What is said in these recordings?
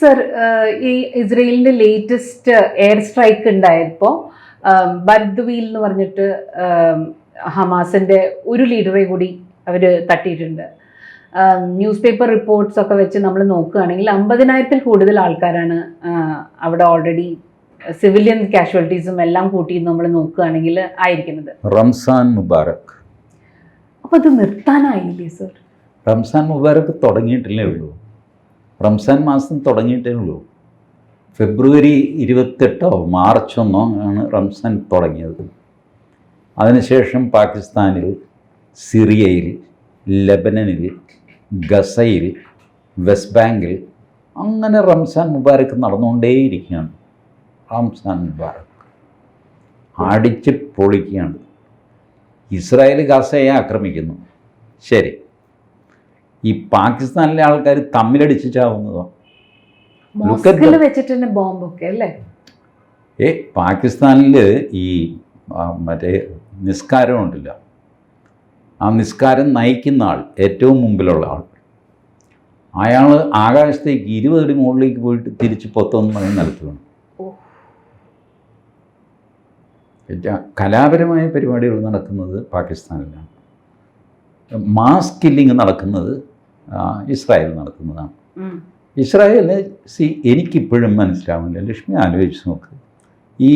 Sir ഈ ഇസ്രയേലിന്റെ latest air strike ഉണ്ടായപ്പോൾ ബർദ്വീൽ എന്ന് പറഞ്ഞിട്ട് ഹമാസിന്റെ ഒരു ലീഡറെ കൂടി അവർ തട്ടിയിട്ടുണ്ട്. ന്യൂസ് പേപ്പർ റിപ്പോർട്ട്സ് ഒക്കെ വെച്ച് നമ്മൾ നോക്കുകയാണെങ്കിൽ അമ്പതിനായിരത്തിൽ കൂടുതൽ ആൾക്കാരാണ് അവിടെ ഓൾറെഡി സിവിലിയൻ കാഷ്വാലിറ്റീസും എല്ലാം കൂട്ടി നമ്മൾ നോക്കുകയാണെങ്കിൽ ആയിരിക്കുന്നത്. റംസാൻ മുബാറക്. അപ്പോൾ അത് നിർത്താനായില്ലേ സർ റംസാൻ മുബാറക് തുടങ്ങിയിട്ടില്ലേ ഉള്ളൂ. റംസാൻ മാസം തുടങ്ങിയിട്ടേ ഉള്ളൂ. ഫെബ്രുവരി ഇരുപത്തെട്ടോ മാർച്ച് ഒന്നോ ആണ് റംസാൻ തുടങ്ങിയത്. അതിനുശേഷം പാകിസ്ഥാനിൽ സിറിയയിൽ ലബനനിൽ ഗസയിൽ വെസ്റ്റ് ബാങ്കിൽ അങ്ങനെ റംസാൻ മുബാരക്ക് നടന്നുകൊണ്ടേയിരിക്കുകയാണ്. റംസാൻ മുബാരക്ക് അടിച്ച് പൊളിക്കുകയാണ്. ഇസ്രായേൽ ഗസയെ ആക്രമിക്കുന്നു. ശരി. ഈ പാകിസ്ഥാനിലെ ആൾക്കാർ തമ്മിലടിച്ച് ചാവുന്നതാണ് വെച്ചിട്ട് ബോംബൊക്കെ അല്ലേ? ഏ പാകിസ്ഥാനിൽ ഈ മറ്റേ നിസ്കാരം ഉണ്ടില്ല. ആ നിസ്കാരം നയിക്കുന്ന ആൾ ഏറ്റവും മുമ്പിലുള്ള ആൾ. അയാൾ ആകാശത്തേക്ക് ഇരുപത് അടി മുകളിലേക്ക് പോയിട്ട് തിരിച്ച് പൊത്തൊന്നും നിലത്ത് വീണു ഓ. കലാപരമായ പരിപാടികൾ നടക്കുന്നത് പാകിസ്ഥാനിലാണ്. മാസ് കില്ലിങ് നടക്കുന്നത് ഇസ്രായേൽ നടത്തുന്നതാണ്. ഇസ്രായേലിന് സി എനിക്കിപ്പോഴും മനസ്സിലാവുന്നില്ല. ലക്ഷ്മി ആലോചിച്ച് നോക്ക്. ഈ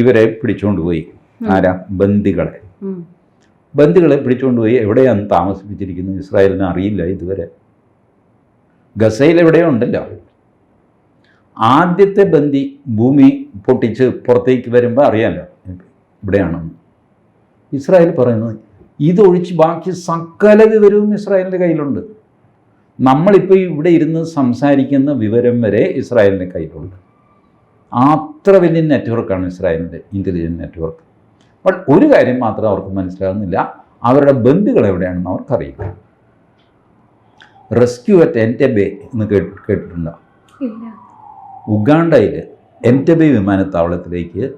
ഇവരെ പിടിച്ചുകൊണ്ട് പോയി. ആരാ? ബന്ദികളെ. ബന്ധികളെ ബന്ദികളെ പിടിച്ചുകൊണ്ട് പോയി. എവിടെയാണ് താമസിപ്പിച്ചിരിക്കുന്നത്? ഇസ്രായേലിന് അറിയില്ല ഇതുവരെ. ഗസയിൽ എവിടെയോ ഉണ്ടല്ലോ. ആദ്യത്തെ ബന്ദി ഭൂമി പൊട്ടിച്ച് പുറത്തേക്ക് വരുമ്പോൾ അറിയാമല്ലോ ഇവിടെയാണെന്ന്. ഇസ്രായേൽ പറയുന്നത് ഇതൊഴിച്ച് ബാക്കി സകല വിവരവും ഇസ്രായേലിന്റെ കയ്യിലുണ്ട്. നമ്മളിപ്പോൾ ഇവിടെ ഇരുന്ന് സംസാരിക്കുന്ന വിവരം വരെ ഇസ്രായേലിന്റെ കയ്യിലുണ്ട്. അത്ര വലിയ നെറ്റ്വർക്കാണ് ഇസ്രായേലിന്റെ ഇന്റലിജൻസ് നെറ്റ്വർക്ക്. ബട്ട് ഒരു കാര്യം മാത്രം അവർക്ക് മനസ്സിലാകുന്നില്ല. അവരുടെ ബന്ധുക്കൾ എവിടെയാണെന്ന് അവർക്കറിയില്ല. റെസ്ക്യൂ അറ്റ് എന്റബെ എന്ന് കേട്ട് കേട്ടിട്ടുണ്ടോ? ഉഗാണ്ടയിൽ എന്റബെ വിമാനത്താവളത്തിലേക്ക്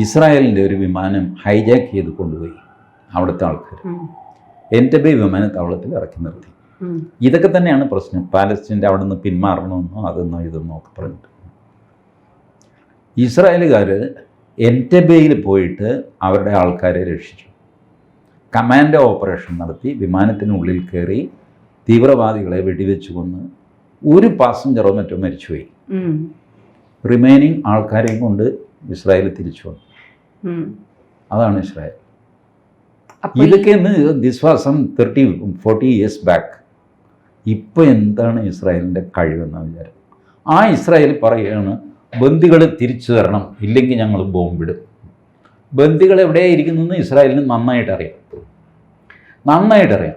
ഇസ്രായേലിന്റെ ഒരു വിമാനം ഹൈജാക്ക് ചെയ്ത് കൊണ്ടുപോയി. അവിടുത്തെ ആൾക്കാർ എന്റെ എന്റബെ വിമാനത്താവളത്തിൽ ഇറക്കി നിർത്തി. ഇതൊക്കെ തന്നെയാണ് പ്രശ്നം. പാലസ്തീന്റെ അവിടെ നിന്ന് പിന്മാറണമെന്നോ അതെന്നോ ഇതെന്നോ ഒക്കെ പറഞ്ഞിട്ട്. ഇസ്രായേലുകാർ എന്റെ ബേയിൽ പോയിട്ട് അവരുടെ ആൾക്കാരെ രക്ഷിച്ചു. കമാൻഡോ ഓപ്പറേഷൻ നടത്തി വിമാനത്തിനുള്ളിൽ കയറി തീവ്രവാദികളെ വെടിവെച്ച് കൊന്ന് ഒരു പാസഞ്ചറോ മറ്റോ മരിച്ചുപോയി. റിമൈനിങ് ആൾക്കാരെയും കൊണ്ട് ഇസ്രായേൽ തിരിച്ചു വന്നു. അതാണ് ഇസ്രായേൽ. അപ്പൊ this was some thirty forty years back ഇപ്പോൾ എന്താണ് ഇസ്രായേലിന്റെ കഴിവെന്ന വിചാരം. ആ ഇസ്രായേൽ പറയുകയാണ് ബന്ദികൾ തിരിച്ചു തരണം ഇല്ലെങ്കിൽ ഞങ്ങൾ ബോംബിടും ബന്ദികൾ എവിടെ ഇരിക്കുന്നതെന്ന് ഇസ്രായേലിന് നന്നായിട്ട് അറിയാം. നന്നായിട്ട് അറിയാം.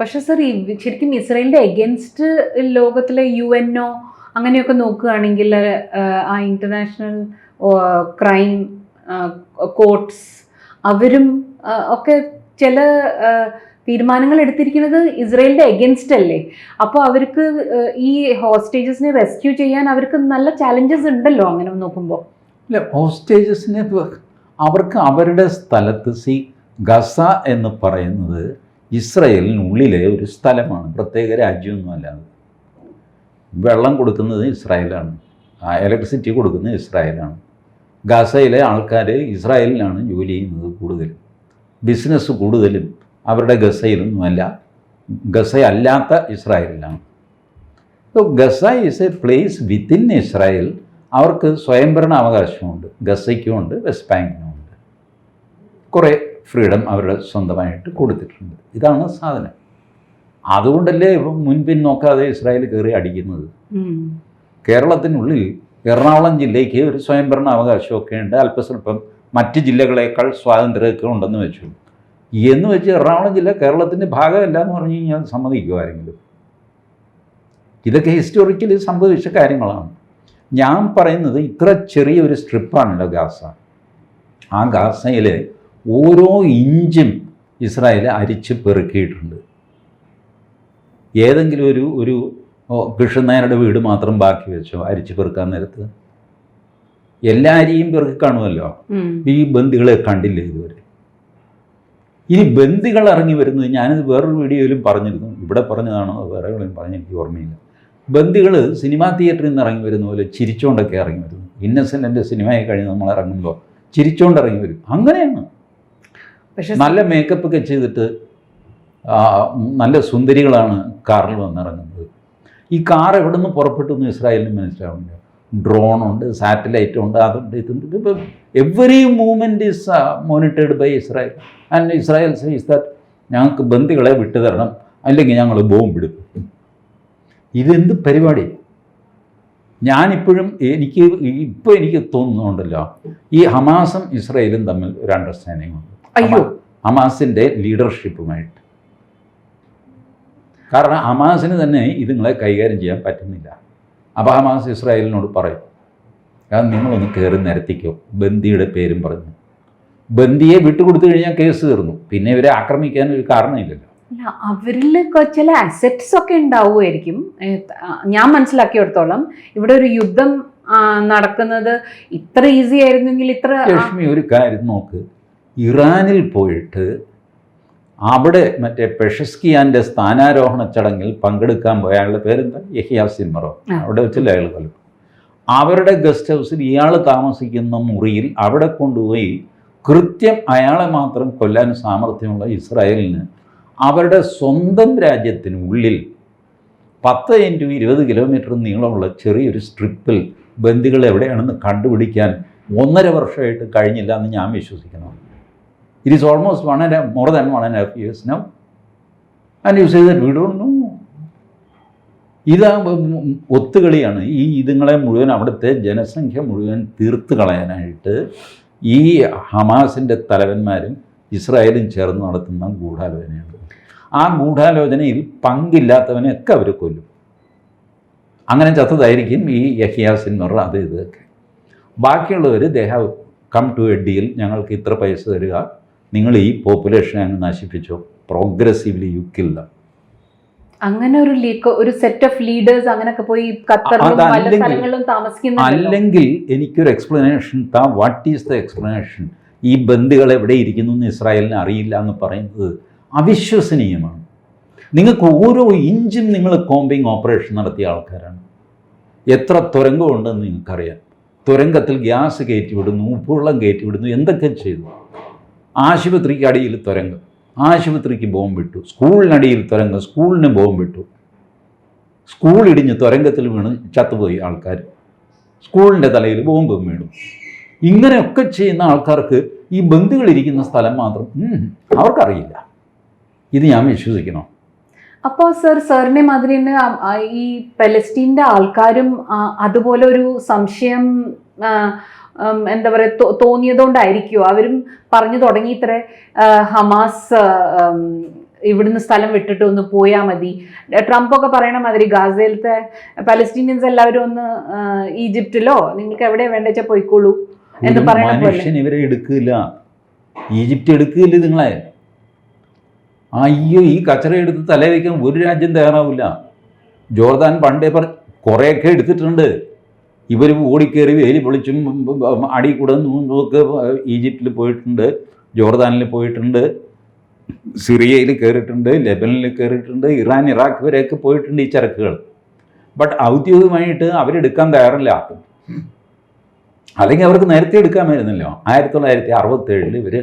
പക്ഷെ സർ ഈ ശരിക്കും ഇസ്രായേലിന്റെ എഗൻസ്റ്റ് ലോകത്തിലെ യു എൻഒ അങ്ങനെയൊക്കെ നോക്കുകയാണെങ്കിൽ ആ ഇന്റർനാഷണൽ ക്രൈം കോർട്സ് അവരും ഒക്കെ ചില തീരുമാനങ്ങൾ എടുത്തിരിക്കുന്നത് ഇസ്രയേലിന്റെ എഗൻസ്റ്റ് അല്ലേ? അപ്പോൾ അവർക്ക് ഈ ഹോസ്റ്റേജസിനെ റെസ്ക്യൂ ചെയ്യാൻ അവർക്ക് നല്ല ചാലഞ്ചസ് ഉണ്ടല്ലോ അങ്ങനെ നോക്കുമ്പോൾ ഇല്ല ഹോസ്റ്റേജസിനെ അവർക്ക് അവരുടെ സ്ഥലത്ത് സി ഗസ എന്ന് പറയുന്നത് ഇസ്രയേലിനുള്ളിലെ ഒരു സ്ഥലമാണ് പ്രത്യേക രാജ്യമൊന്നുമല്ല വെള്ളം കൊടുക്കുന്നത് ഇസ്രായേലാണ് ഇലക്ട്രിസിറ്റി കൊടുക്കുന്നത് ഇസ്രായേലാണ്. ഗസയിലെ ആൾക്കാർ ഇസ്രായേലിലാണ് ജോലി ചെയ്യുന്നത് കൂടുതലും. ബിസിനസ് കൂടുതലും അവരുടെ ഗസയിലൊന്നുമല്ല ഗസയല്ലാത്ത ഇസ്രായേലിലാണ്. So Gaza is a place within Israel. അവർക്ക് സ്വയംഭരണ അവകാശമുണ്ട് ഗസയ്ക്കുമുണ്ട് വെസ്റ്റ് ബാങ്കിനുമുണ്ട് കുറേ ഫ്രീഡം അവരുടെ സ്വന്തമായിട്ട് കൊടുത്തിട്ടുണ്ട്. ഇതാണ് സാധനം. അതുകൊണ്ടല്ലേ ഇപ്പം മുൻപിൻ നോക്കാതെ ഇസ്രായേൽ കയറി അടിക്കുന്നത്? കേരളത്തിനുള്ളിൽ എറണാകുളം ജില്ലയ്ക്ക് ഒരു സ്വയംഭരണ അവകാശമൊക്കെ ഉണ്ട്. അല്പസ്വല്പം മറ്റ് ജില്ലകളേക്കാൾ സ്വാതന്ത്ര്യമൊക്കെ ഉണ്ടെന്ന് വെച്ചു. എന്ന് വെച്ച് എറണാകുളം ജില്ല കേരളത്തിന്റെ ഭാഗമല്ല എന്ന് പറഞ്ഞു കഴിഞ്ഞാൽ സമ്മതിക്കുക ആരെങ്കിലും? ഇതൊക്കെ ഹിസ്റ്റോറിക്കലി സംഭവിച്ച കാര്യങ്ങളാണ്. ഞാൻ പറയുന്നത് ഇത്ര ചെറിയൊരു സ്ട്രിപ്പാണല്ലോ ഗാസ. ആ ഗാസയിൽ ഓരോ ഇഞ്ചും ഇസ്രായേൽ അരിച്ച് പെറുക്കിയിട്ടുണ്ട്. ഏതെങ്കിലും ഒരു ഒരു കൃഷ്ണനായരുടെ വീട് മാത്രം ബാക്കി വെച്ചോ? അരിച്ചു പെറുക്കാൻ നേരത്ത്? എല്ലാ അരിയും പെറുക്കി കാണുമല്ലോ? ഈ ബന്ധികളെ കണ്ടില്ല ഇതുവരെ? ഇനി ബന്ദികൾ ഇറങ്ങി വരുന്നത് ഞാനിത് വേറൊരു വീഡിയോയിലും പറഞ്ഞിരുന്നു. ഇവിടെ പറഞ്ഞതാണോ? വേറെ എവിടെയും പറഞ്ഞ എനിക്ക് ഓർമ്മയില്ല. ബന്ദികൾ സിനിമാ തിയേറ്ററിൽ നിന്ന് ഇറങ്ങി വരുന്ന പോലെ ചിരിച്ചുകൊണ്ടൊക്കെ ഇറങ്ങി വരുന്നു. ഇന്നസെന്റിന്റെ സിനിമയെ കഴിഞ്ഞ് നമ്മൾ ഇറങ്ങുമ്പോൾ ചിരിച്ചുകൊണ്ട് ഇറങ്ങി വരും. അങ്ങനെയാണ്. പക്ഷെ നല്ല മേക്കപ്പ് ഒക്കെ ചെയ്തിട്ട് നല്ല സുന്ദരികളാണ് കാറിൽ വന്നിറങ്ങുന്നത് ഈ കാർ എവിടെ നിന്ന് പുറപ്പെട്ടു എന്ന് ഇസ്രായേലിന് മനസ്സിലാവുന്നില്ല. ഡ്രോണുണ്ട് സാറ്റലൈറ്റ് ഉണ്ട് അതുണ്ട് ഇതുണ്ട്. ഇപ്പം every movement is monitored by Israel and Israel sees that ഞങ്ങൾക്ക് ബന്ദികളെ വിട്ടുതരണം അല്ലെങ്കിൽ ഞങ്ങൾ ബോംബ് ബോംബിടും ഇതെന്ത് പരിപാടി? ഞാനിപ്പോഴും എനിക്ക് ഇപ്പോൾ എനിക്ക് തോന്നുന്നുണ്ടല്ലോ ഈ ഹമാസും ഇസ്രായേലും തമ്മിൽ ഒരു അണ്ടർസ്റ്റാൻഡിങ് ഉണ്ട്. അയ്യോ. ഹമാസിന്റെ ലീഡർഷിപ്പുമായിട്ട് കാരണം ഹമാസിന് തന്നെ ഇതുങ്ങളെ കൈകാര്യം ചെയ്യാൻ പറ്റുന്നില്ല. അപ്പോൾ ഹമാസ് ഇസ്രായേലിനോട് പറയും കാരണം നിങ്ങളൊന്ന് കയറി നിരത്തിക്കോ ബന്ദിയുടെ പേരും പറഞ്ഞു. ബന്ദിയെ വിട്ടുകൊടുത്തു കഴിഞ്ഞാൽ കേസ് തീർന്നു. പിന്നെ ഇവരെ ആക്രമിക്കാൻ ഒരു കാരണമില്ലല്ലോ. അവരിൽ ചില അസറ്റ്സ് ഒക്കെ ഉണ്ടാവുമായിരിക്കും. ഞാൻ മനസ്സിലാക്കിയെടുത്തോളം ഇവിടെ ഒരു യുദ്ധം നടക്കുന്നത് ഇത്ര ഈസി ആയിരുന്നെങ്കിൽ ഇത്ര ലക്ഷ്മി ഒരു കാര്യം നോക്ക്. ഇറാനിൽ പോയിട്ട് അവിടെ മറ്റേ പെഷസ്കിയാന്റെ സ്ഥാനാരോഹണ ചടങ്ങിൽ പങ്കെടുക്കാൻ പോയ അയാളുടെ പേരെന്താ? യഹിയ സിൻമറോ. ആ. അവിടെ വെച്ചല്ലേ അയാൾ കൊല്ലം അവരുടെ ഗസ്റ്റ് ഹൗസിൽ ഇയാൾ താമസിക്കുന്ന മുറിയിൽ അവിടെ കൊണ്ടുപോയി കൃത്യം അയാളെ മാത്രം കൊല്ലാൻ സാമർഥ്യമുള്ള ഇസ്രായേലിന് അവരുടെ സ്വന്തം രാജ്യത്തിനുള്ളിൽ പത്ത് ഇന്റു ഇരുപത് കിലോമീറ്റർ നീളമുള്ള ചെറിയൊരു സ്ട്രിപ്പിൽ ബന്ദികൾ എവിടെയാണെന്ന് കണ്ടുപിടിക്കാൻ ഒന്നര വർഷമായിട്ട് കഴിഞ്ഞില്ല എന്ന് ഞാൻ വിശ്വസിക്കുന്നു. It is almost one and more than one and half years now and you say that we don't know ഇത് ഒത്തുകളിയാണ്. ഈ ഇതുങ്ങളെ മുഴുവൻ അവിടുത്തെ ജനസംഖ്യ മുഴുവൻ തീർത്ത് കളയാനായിട്ട് ഈ ഹമാസിന്റെ തലവന്മാരും ഇസ്രായേലും ചേർന്ന് നടത്തുന്ന ഗൂഢാലോചനയാണ്. ആ ഗൂഢാലോചനയിൽ പങ്കില്ലാത്തവനെയൊക്കെ അവർ കൊല്ലും. അങ്ങനെ ചത്തതായിരിക്കും ഈ യഹിയ സിൻമർ അത് ഇതൊക്കെ. ബാക്കിയുള്ളവർ they have come to a deal. ഞങ്ങൾക്ക് ഇത്ര പൈസ തരിക. നിങ്ങൾ ഈ പോപ്പുലേഷനെ അങ്ങ് നശിപ്പിച്ചോ? പ്രോഗ്രസീവ്ലി യു കില്ല അങ്ങനെ ഒരു ലീക്ക് ഒരു സെറ്റ് ഓഫ് ലീഡേഴ്സ് അങ്ങനെയൊക്കെ പോയി ഖത്തറിലും താമസിക്കുന്നുണ്ടല്ലോ. അല്ലെങ്കിൽ എനിക്കൊരു എക്സ്പ്ലനേഷൻ താ വാട്ട് ഈസ് ദ എക്സ്പ്ലനേഷൻ ഈ ബന്ധുകൾ എവിടെ ഇരിക്കുന്നു എന്ന് ഇസ്രായേലിന് അറിയില്ല എന്ന് പറയുന്നത് അവിശ്വസനീയമാണ്. നിങ്ങൾക്ക് ഓരോ ഇഞ്ചും നിങ്ങൾ കോമ്പിങ് ഓപ്പറേഷൻ നടത്തിയ ആൾക്കാരാണ്. എത്ര തുരങ്കമുണ്ടെന്ന് നിങ്ങൾക്കറിയാം. തുരങ്കത്തിൽ ഗ്യാസ് കയറ്റി വിടുന്നു ഉപ്പുവെള്ളം കയറ്റി വിടുന്നു എന്തൊക്കെ ചെയ്തു? ആശുപത്രിക്ക് അടിയിൽ തുരങ്കം. ആശുപത്രിക്ക് ബോംബിട്ടു സ്കൂളിനടിയിൽ തുരങ്കം. സ്കൂളിന് ബോംബിട്ടു സ്കൂൾ ഇടിഞ്ഞ് തുരങ്കത്തിൽ വീണ് ചത്തുപോയി ആൾക്കാർ. സ്കൂളിന്റെ തലയിൽ ബോംബും വീണു. ഇങ്ങനെയൊക്കെ ചെയ്യുന്ന ആൾക്കാർക്ക് ഈ ബന്ധുക്കളിരിക്കുന്ന സ്ഥലം മാത്രം അവർക്കറിയില്ല. ഇത് ഞാൻ വിശ്വസിക്കണം? അപ്പോൾ സർ സാറിനെ മാതിരി ഈ പലസ്റ്റീന്റെ ആൾക്കാരും അതുപോലെ ഒരു സംശയം എന്താ പറയുക തോന്നിയതുകൊണ്ടായിരിക്കുമോ അവരും പറഞ്ഞു തുടങ്ങി ഇത്ര ഹമാസ് ഇവിടുന്ന് സ്ഥലം വിട്ടിട്ട് ഒന്ന് പോയാൽ മതി. ട്രംപ് ഒക്കെ പറയണ മാതിരി ഗാസയിലത്തെ പലസ്തീനിയൻസ് എല്ലാവരും ഒന്ന് ഈജിപ്റ്റിലോ ഈജിപ്തിലോ? നിങ്ങൾക്ക് എവിടെ വേണ്ട വെച്ചാൽ പോയിക്കോളൂ. എന്ന് പറയുന്ന ഇവരെ എടുക്കില്ല. ഈജിപ്റ്റ് എടുക്കില്ല നിങ്ങളെ. അയ്യോ ഈ കച്ചറ എടുത്ത് തലേ വയ്ക്കാൻ ഒരു രാജ്യം തയ്യാറാവില്ല. ജോർദാൻ പണ്ടേ പറ കുറേയൊക്കെ എടുത്തിട്ടുണ്ട്. ഇവർ ഓടിക്കേറി വേലി പൊളിച്ചും അടി കൂടുന്നൊക്കെ ഈജിപ്തിൽ പോയിട്ടുണ്ട് ജോർദാനിൽ പോയിട്ടുണ്ട് സിറിയയിൽ കയറിയിട്ടുണ്ട് ലെബനിൽ കയറിയിട്ടുണ്ട് ഇറാൻ ഇറാഖ് വരെയൊക്കെ പോയിട്ടുണ്ട് ഈ ചരക്കുകൾ. ബട്ട് ഔദ്യോഗികമായിട്ട് അവരെടുക്കാൻ തയ്യാറില്ല അല്ലെങ്കിൽ അവർക്ക് നേരത്തെ എടുക്കാമായിരുന്നല്ലോ. ആയിരത്തി തൊള്ളായിരത്തി അറുപത്തേഴിൽ ഇവർ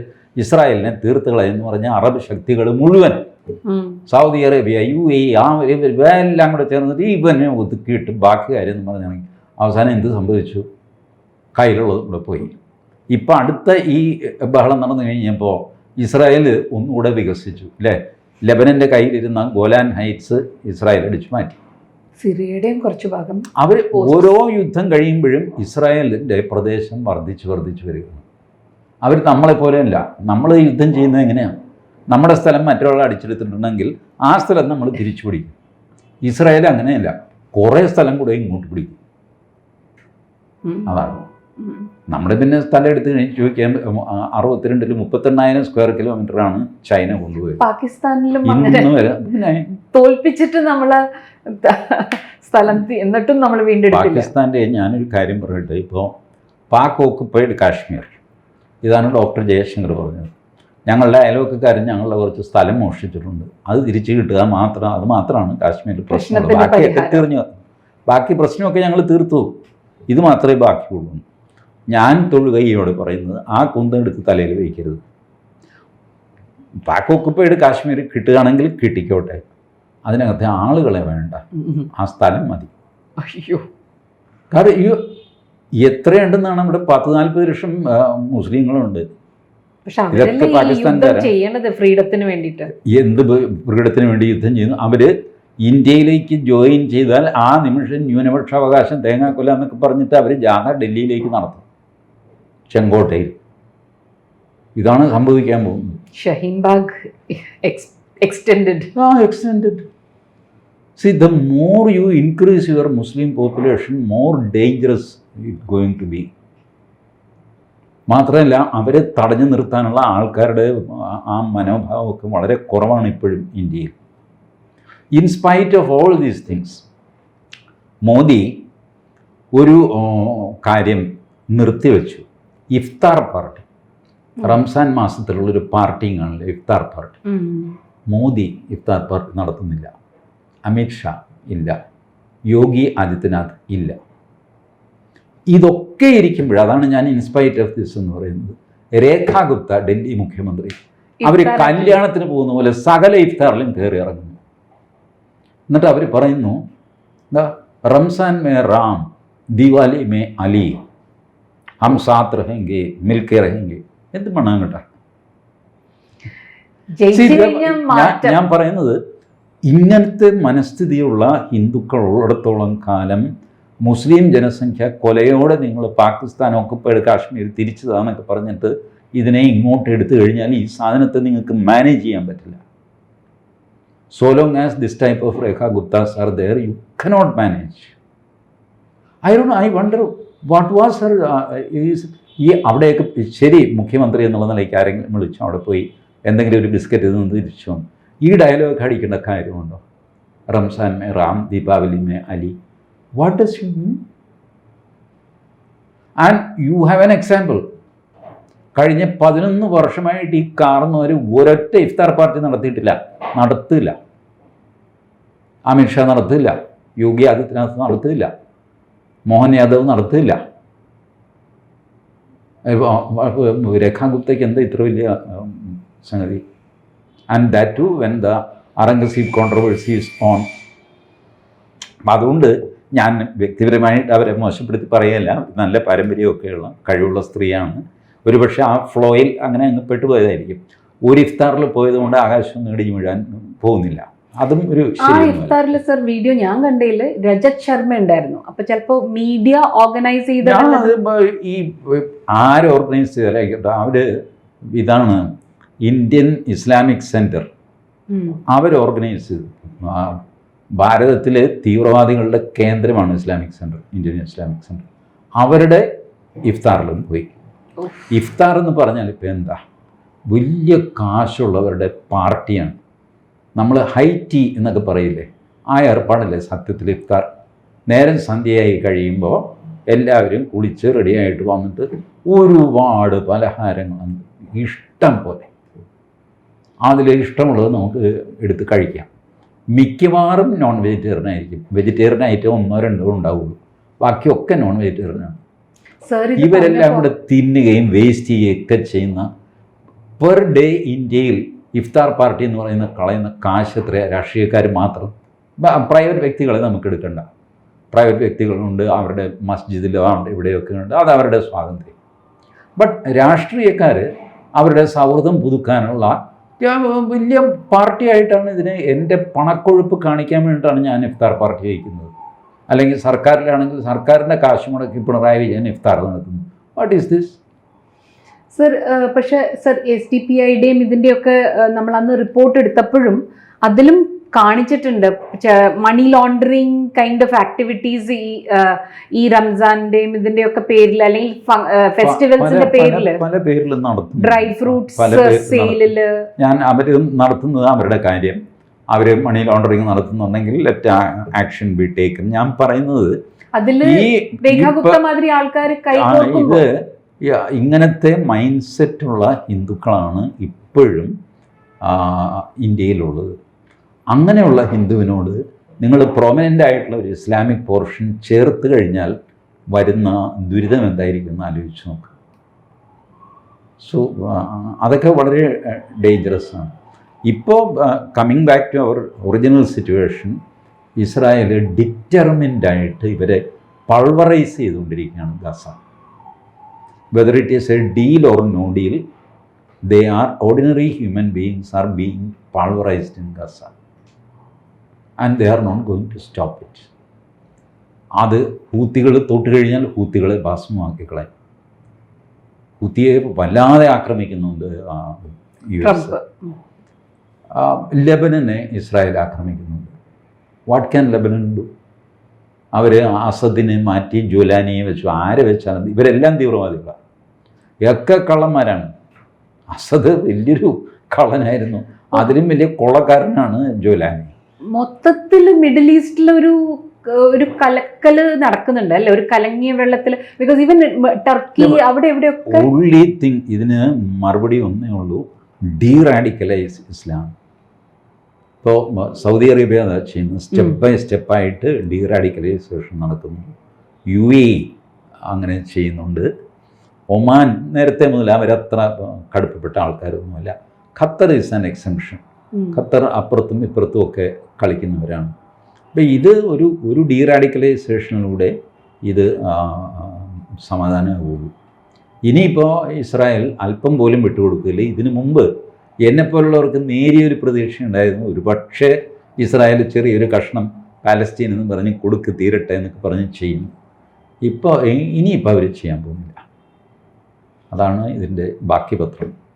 ഇസ്രായേലിനെ തീർത്തുകളെന്ന് പറഞ്ഞ അറബ് ശക്തികൾ മുഴുവൻ സൗദി അറേബ്യ യു എ ആ എല്ലാം കൂടെ ചേർന്നിട്ട് ഇവനെ ഒതുക്കിയിട്ട് ബാക്കി കാര്യം എന്ന് പറഞ്ഞാണെങ്കിൽ അവസാനം എന്ത് സംഭവിച്ചു? കയ്യിലുള്ളത് കൂടെ പോയി. ഇപ്പം അടുത്ത ഈ ബഹളം നടന്നു കഴിഞ്ഞപ്പോൾ ഇസ്രായേൽ ഒന്നുകൂടെ വികസിച്ചു അല്ലേ? ലെബനന്റെ കയ്യിലിരുന്ന ഗോലാൻ ഹൈറ്റ്സ് ഇസ്രായേൽ അടിച്ചു മാറ്റി. സിറിയയുടെയും കുറച്ച് ഭാഗം അവർ ഓരോ യുദ്ധം കഴിയുമ്പോഴും ഇസ്രായേലിന്റെ പ്രദേശം വർദ്ധിച്ചു വർദ്ധിച്ചു വരികയാണ്. അവർ നമ്മളെ പോലെയല്ല നമ്മൾ യുദ്ധം ചെയ്യുന്നത് എങ്ങനെയാണ് നമ്മുടെ സ്ഥലം മറ്റൊരാൾ അടിച്ചെടുത്തിട്ടുണ്ടെങ്കിൽ ആ സ്ഥലം നമ്മൾ തിരിച്ചു പിടിക്കും ഇസ്രായേൽ അങ്ങനെയല്ല കുറേ സ്ഥലം കൂടെ ഇങ്ങോട്ട് പിടിക്കും. അതാണ്. നമ്മുടെ പിന്നെ സ്ഥലം എടുത്ത് കഴിഞ്ഞ് ചോദിക്കാൻ അറുപത്തിരണ്ടിൽ മുപ്പത്തെണ്ണായിരം സ്ക്വയർ കിലോമീറ്റർ ആണ് ചൈന കൊണ്ടുപോയത്. പാകിസ്ഥാനിലും തോൽപ്പിച്ചിട്ട് നമ്മൾ സ്ഥലം എന്നിട്ടും നമ്മൾ വീണ്ടെടുത്തില്ല. പാകിസ്ഥാന്റെ ഞാനൊരു കാര്യം പറയട്ടെ. ഇപ്പോ പാക് ഓക്കുപ്പൈഡ് കാശ്മീർ. ഇതാണ് ഡോക്ടർ ജയശങ്കർ പറഞ്ഞത്. ഞങ്ങളുടെ അയൽവക്കക്കാരൻ ഞങ്ങളുടെ കുറച്ച് സ്ഥലം മോഷ്ടിച്ചിട്ടുണ്ട്. അത് തിരിച്ചു കിട്ടുക മാത്രം അത് മാത്രമാണ് കാശ്മീരിൽ പ്രശ്നം ബാക്കി തീർന്നു ബാക്കി പ്രശ്നമൊക്കെ ഞങ്ങൾ തീർത്തു. ഇത് മാത്രമേ ബാക്കിയുള്ളൂ. ഞാൻ തൊഴുകയോട് പറയുന്നത് ആ കുന്തം എടുത്ത് തലയിൽ വയ്ക്കരുത് പാക്ക് ഒക്കുപ്പൈഡ് കാശ്മീർ കിട്ടുകയാണെങ്കിൽ കിട്ടിക്കോട്ടെ. അതിനകത്തെ ആളുകളെ വേണ്ട. ആ സ്ഥലം മതി. അയ്യോ. കാരണം ഈ എത്രയുണ്ടെന്നാണ് നമ്മുടെ പത്ത് നാൽപ്പത് ലക്ഷം മുസ്ലിങ്ങളുണ്ട്. പാകിസ്ഥാൻ എന്ത് ഫ്രീഡത്തിന് വേണ്ടി യുദ്ധം ചെയ്യുന്നു? അവർ ഇന്ത്യയിലേക്ക് ജോയിൻ ചെയ്താൽ ആ നിമിഷം ന്യൂനപക്ഷ അവകാശം തേങ്ങാക്കൊല എന്നൊക്കെ പറഞ്ഞിട്ട് അവർ ജാഥ ഡൽഹിയിലേക്ക് നടത്തും. ചെങ്കോട്ടയിൽ. ഇതാണ് സംഭവിക്കാൻ പോകുന്നത്. Shaheen Bagh extend ah extend see the more you increase your Muslim population more dangerous it going to be മാത്രമല്ല അവരെ തടഞ്ഞു നിർത്താനുള്ള ആൾക്കാരുടെ ആ- ആ മനോഭാവമൊക്കെ വളരെ കുറവാണ് ഇപ്പോഴും ഇന്ത്യയിൽ. In spite of all these things Modi ഒരു കാര്യം നിർത്തിവെച്ചു. ഇഫ്താർ പാർട്ടി. റംസാൻ മാസത്തിലുള്ളൊരു പാർട്ടിയും കാണില്ല ഇഫ്താർ പാർട്ടി. മോദി ഇഫ്താർ പാർട്ടി നടത്തുന്നില്ല. അമിത്ഷാ ഇല്ല. യോഗി ആദിത്യനാഥ് ഇല്ല. ഇതൊക്കെ ഇരിക്കുമ്പോൾ അതാണ് ഞാൻ ഇൻസ്പൈറ്റ് ഓഫ് ദിസ് എന്ന് പറയുന്നത്. രേഖാ ഗുപ്ത ഡൽഹി മുഖ്യമന്ത്രി. അവർ കല്യാണത്തിന് പോകുന്ന പോലെ സകല ഇഫ്താറിലും കയറി ഇറങ്ങുന്നു. എന്നിട്ട് അവർ പറയുന്നു എന്താ റംസാൻ മേ റാം ദിവാലി മേ അലി ഹം സാത്ത് റഹെങ്കി മിൽക്കെ റഹെങ്കി. എന്ത് മണ്ണാൻ കേട്ടാ? ജയിച്ചു ഞാൻ പറയുന്നത് ഇങ്ങനത്തെ മനസ്ഥിതിയുള്ള ഹിന്ദുക്കൾ ഉള്ളിടത്തോളം കാലം മുസ്ലിം ജനസംഖ്യ കൊലയോടെ നിങ്ങൾ പാകിസ്ഥാൻ ഒക്കുപ്പേഡ് കാശ്മീർ തിരിച്ചതാന്നൊക്കെ പറഞ്ഞിട്ട് ഇതിനെ ഇങ്ങോട്ട് എടുത്തു കഴിഞ്ഞാൽ ഈ സാധനത്തെ നിങ്ങൾക്ക് മാനേജ് ചെയ്യാൻ പറ്റില്ല. So long as this type of Rekha Guptas are there you cannot manage I don't I wonder what was her is ഈ അവിടെയൊക്കെ ശരി മുഖ്യമന്ത്രി എന്നുള്ള നിലയ്ക്ക് ആരെങ്കിലും വിളിച്ചു? അവിടെ പോയി എന്തെങ്കിലും ഒരു ബിസ്ക്കറ്റ് നിന്ന് തിരിച്ചു? വന്നു ഈ ഡയലോഗ് അടിക്കേണ്ട കാര്യമുണ്ടോ? റംസാൻ മേ Ram Deepavali may Ali. What does you mean and you have an example കഴിഞ്ഞ പതിനൊന്ന് വർഷമായിട്ട് ഈ കാർന്നവർ ഒരൊറ്റ ഇഫ്താർ പാർട്ടി നടത്തിയിട്ടില്ല. നടത്തില്ല. അമിത്ഷാ നടത്തില്ല. യോഗി ആദിത്യനാഥ് നടത്തില്ല. മോഹൻ യാദവ് നടത്തില്ല. രേഖാ ഗുപ്തയ്ക്ക് എന്താ ഇത്ര വലിയ സംഗതി? And that too when the Aurangzeb controversies on അതുകൊണ്ട് ഞാൻ വ്യക്തിപരമായിട്ട് അവരെ മോശപ്പെടുത്തി പറയല്ല നല്ല പാരമ്പര്യമൊക്കെയുള്ള കഴിവുള്ള സ്ത്രീയാണ്. ഒരുപക്ഷെ ആ ഫ്ലോയിൽ അങ്ങനെ അങ്ങ് പെട്ടുപോയതായിരിക്കും. ഒരു ഇഫ്താറിൽ പോയത് കൊണ്ട് ആകാശം നേടി വീഴാൻ പോകുന്നില്ല. അതും ഒരു ആ ഇഫ്താറിൽ സർ വീഡിയോ ഞാൻ കണ്ടതിൽ രജത് ശർമ്മ ഉണ്ടായിരുന്നു. അപ്പൊ ചിലപ്പോ മീഡിയ ഓർഗനൈസ് ചെയ്ത ഈ ആര് ഓർഗനൈസ് ചെയ്താലായിക്കോട്ടെ അവർ ഇതാണ് ഇന്ത്യൻ ഇസ്ലാമിക് സെന്റർ. അവർ ഓർഗനൈസ് ചെയ്തു. ഭാരതത്തിലെ തീവ്രവാദികളുടെ കേന്ദ്രമാണ് Islamic centre Indian Islamic centre. അവരുടെ ഇഫ്താറിലും പോയി. ഇഫ്താർ എന്ന് പറഞ്ഞാൽ ഇപ്പം എന്താ? വലിയ കാശുള്ളവരുടെ പാർട്ടിയാണ്. നമ്മൾ ഹൈ ടീ എന്നൊക്കെ പറയില്ലേ? ആ ഏർപ്പാടല്ലേ സത്യത്തിൽ ഇഫ്താർ? നേരം സന്ധ്യയായി കഴിയുമ്പോൾ എല്ലാവരും കുളിച്ച് റെഡിയായിട്ട് വന്നിട്ട് ഒരുപാട് പലഹാരങ്ങളുണ്ട് ഇഷ്ടം പോലെ. അതിൽ ഇഷ്ടമുള്ളത് നമുക്ക് എടുത്ത് കഴിക്കാം. മിക്കവാറും നോൺ വെജിറ്റേറിയൻ ആയിരിക്കും. വെജിറ്റേറിയൻ ആയിട്ട് ഒന്നോ രണ്ടോ ഉണ്ടാവുള്ളൂ. ബാക്കിയൊക്കെ നോൺ വെജിറ്റേറിയനാണ് ഇവരെല്ലാം കൂടെ തിന്നുകയും വേസ്റ്റ് ചെയ്യുകയൊക്കെ ചെയ്യുന്ന പെർ ഡേ ഇന്ത്യയിൽ ഇഫ്താർ പാർട്ടി എന്ന് പറയുന്ന കളയുന്ന കാശ് എത്ര രാഷ്ട്രീയക്കാർ മാത്രം പ്രൈവറ്റ് വ്യക്തികളെ നമുക്ക് എടുക്കണ്ട. പ്രൈവറ്റ് വ്യക്തികളുണ്ട് അവരുടെ മസ്ജിദിലോ അവിടെ ഇവിടെയൊക്കെ ഉണ്ട് അത് അവരുടെ സ്വാതന്ത്ര്യം. ബട്ട് രാഷ്ട്രീയക്കാർ അവരുടെ സൗഹൃദം പുതുക്കാനുള്ള വലിയ പാർട്ടിയായിട്ടാണ് ഇതിനെ എന്റെ പണക്കൊഴുപ്പ് കാണിക്കാൻ വേണ്ടിയിട്ടാണ് ഞാൻ ഇഫ്താർ പാർട്ടി വയ്ക്കുന്നത് അല്ലെങ്കിൽ സർക്കാരിലാണെങ്കിൽ സർക്കാരിന്റെ കാശ് മുടക്കി പിണറായി വിജയൻ ഇഫ്താർ നടത്തുന്നു. വാട്ട് ഈസ് ദിസ് സർ പക്ഷേ സർ എസ് ഡി പി ഐയുടെയും ഇതിന്റെയൊക്കെ നമ്മൾ അന്ന് റിപ്പോർട്ട് എടുത്തപ്പോഴും അതിലും കാണിച്ചിട്ടുണ്ട്. Money laundering kind of activities ഈ ഈ റംസാന്റെയും ഇതിന്റെയൊക്കെ പേരിൽ അല്ലെങ്കിൽ ഫെസ്റ്റിവൽസിന്റെ പേരിൽ പല പേരിൽ നടത്തുന്നു. ഡ്രൈ ഫ്രൂട്ട്സ് സെയിലിൽ സെയിലിൽ ഞാൻ അവർ നടത്തുന്നത് അവരുടെ കാര്യം. അവർ മണി ലോണ്ടറിങ് നടത്തുന്നുണ്ടെങ്കിൽ ലെറ്റ് ആക്ഷൻ ബി ടേക്കൻ ഞാൻ പറയുന്നത് ഈ ഇത് ഇങ്ങനത്തെ മൈൻഡ് സെറ്റുള്ള ഹിന്ദുക്കളാണ് ഇപ്പോഴും ഇന്ത്യയിലുള്ളത്. അങ്ങനെയുള്ള ഹിന്ദുവിനോട് നിങ്ങൾ പ്രൊമനന്റ് ആയിട്ടുള്ള ഒരു ഇസ്ലാമിക് പോർഷൻ ചേർത്ത് കഴിഞ്ഞാൽ വരുന്ന ദുരിതം എന്തായിരിക്കും എന്ന് ആലോചിച്ച് നോക്കുക സോ അതൊക്കെ വളരെ ഡേഞ്ചറസ് ആണ്. ഇപ്പോൾ coming back to our original situation Israel determined ആയിട്ട് ഇവരെ പൾവറൈസ് ചെയ്തുകൊണ്ടിരിക്കുകയാണ് Gaza. Whether it is a deal or no deal they are ordinary human beings are being pulverised in Gaza. And they are not going to stop it അത് ഹൂത്തികൾ തൊട്ട് കഴിഞ്ഞാൽ ഹൂത്തികളെ ഭസ്മമാക്കി കളയും. ഹൂത്തിയെ വല്ലാതെ ആക്രമിക്കുന്നുണ്ട് യു എസ്. ലെബനനെ ഇസ്രായേൽ ആക്രമിക്കുന്നുണ്ട് വാട്ട് ക്യാൻ ലെബനൻ ഡു അവർ അസദിനെ മാറ്റി ജുലാനിയെ വെച്ചു. ആരെ വെച്ചാലും ഇവരെല്ലാം തീവ്രവാദികളാണ് ഒക്കെ കള്ളന്മാരാണ്. അസദ് വലിയൊരു കള്ളനായിരുന്നു. അതിലും വലിയ കൊള്ളക്കാരനാണ് ജുലാനി. മൊത്തത്തിൽ മിഡിൽ ഈസ്റ്റിൽ ഒരു ഒരു കലക്കൽ നടക്കുന്നുണ്ട് അല്ലെ? ഒരു കലങ്ങിയ വെള്ളത്തിൽ. ബിക്കോസ് ഈവൻ ടർക്കി അവിടെ എവിടെയൊക്കെ ഓൺലി തിങ് ഇതിന് മറുപടി ഒന്നേ ഉള്ളൂ. ഡീറാഡിക്കലൈസ് ഇസ്ലാം ഇപ്പോൾ സൗദി അറേബ്യ എന്ന് ചെയ്യുന്നത് സ്റ്റെപ്പ് ബൈ സ്റ്റെപ്പായിട്ട് ഡീറാഡിക്കലൈസേഷൻ നടക്കുന്നു യു എ അങ്ങനെ ചെയ്യുന്നുണ്ട്. ഒമാൻ നേരത്തെ മുതൽ അവരത്ര കടുപ്പപ്പെട്ട ആൾക്കാരൊന്നുമല്ല. Qatar is an exemption Qatar അപ്പുറത്തും ഇപ്പുറത്തും ഒക്കെ കളിക്കുന്നവരാണ്. അപ്പോൾ ഇത് ഒരു ഒരു ഡീറാഡിക്കലൈസേഷനിലൂടെ ഇത് സമാധാനമാകുള്ളൂ ഇനിയിപ്പോൾ ഇസ്രായേൽ അല്പം പോലും വിട്ടുകൊടുക്കില്ല ഇതിനു മുമ്പ് എന്നെപ്പോലുള്ളവർക്ക് നേരിയൊരു പ്രതീക്ഷ ഉണ്ടായിരുന്നു. ഒരു പക്ഷേ ഇസ്രായേൽ ചെറിയൊരു കഷ്ണം പാലസ്തീൻ എന്ന് പറഞ്ഞ് കൊടുക്ക് തീരട്ടെ എന്നൊക്കെ പറഞ്ഞ് ചെയ്യും. ഇപ്പോൾ ഇനിയിപ്പോൾ അവർ ചെയ്യാൻ പോകുന്നില്ല. അതാണ് ഇതിന്റെ ബാക്കി പത്രം